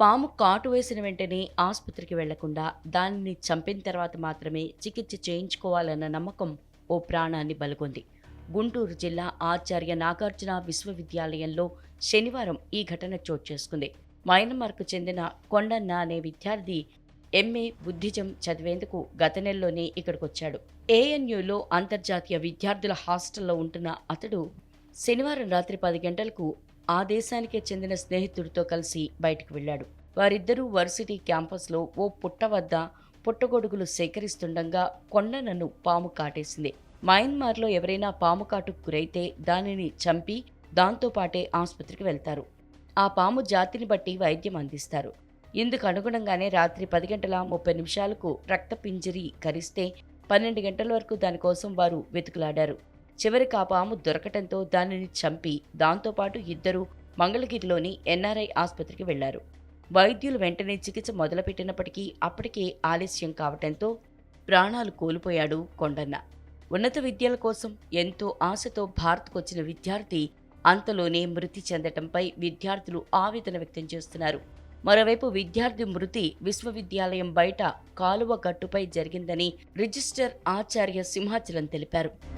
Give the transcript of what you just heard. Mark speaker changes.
Speaker 1: పాము కాటు వేసిన వెంటనే ఆసుపత్రికి వెళ్ళకుండా దానిని చంపిన తర్వాత మాత్రమే చికిత్స చేయించుకోవాలన్న నమ్మకం ఓ ప్రాణాన్ని బలుగొంది. గుంటూరు జిల్లా ఆచార్య నాగార్జున విశ్వవిద్యాలయంలో శనివారం ఈ ఘటన చోటు చేసుకుంది. మయన్మార్కు చెందిన కొండన్న అనే విద్యార్థి ఎంఏ బుద్ధిజం చదివేందుకు గత నెలలోనే ఇక్కడికొచ్చాడు. ఏఎన్యూలో అంతర్జాతీయ విద్యార్థుల హాస్టల్లో ఉంటున్న అతడు శనివారం రాత్రి పది గంటలకు ఆ దేశానికే చెందిన స్నేహితుడితో కలిసి బయటకు వెళ్ళాడు. వారిద్దరూ వర్సిటీ క్యాంపస్లో ఓ పుట్ట వద్ద పుట్టగొడుగులు సేకరిస్తుండగా కొండనను పాము కాటేసింది. మయన్మార్లో ఎవరైనా పాము కాటుకు గురైతే దానిని చంపి దాంతోపాటే ఆసుపత్రికి వెళ్తారు. ఆ పాము జాతిని బట్టి వైద్యం అందిస్తారు. ఇందుకు అనుగుణంగానే రాత్రి పది గంటల ముప్పై నిమిషాలకు రక్తపింజరి కరిస్తే పన్నెండు గంటల వరకు దానికోసం వారు వెతుకులాడారు. చివరికి ఆ పాము దొరకటంతో దానిని చంపి దాంతోపాటు ఇద్దరు మంగళగిరిలోని ఎన్ఆర్ఐ ఆసుపత్రికి వెళ్ళారు. వైద్యులు వెంటనే చికిత్స మొదలుపెట్టినప్పటికీ అప్పటికే ఆలస్యం కావటంతో ప్రాణాలు కోల్పోయాడు కొండన్న. ఉన్నత విద్యల కోసం ఎంతో ఆశతో భారత్కొచ్చిన విద్యార్థి అంతలోనే మృతి చెందటంపై విద్యార్థులు ఆవేదన వ్యక్తం చేస్తున్నారు. మరోవైపు విద్యార్థి మృతి విశ్వవిద్యాలయం బయట కాలువ గట్టుపై జరిగిందని రిజిస్టర్ ఆచార్య సింహాచలం తెలిపారు.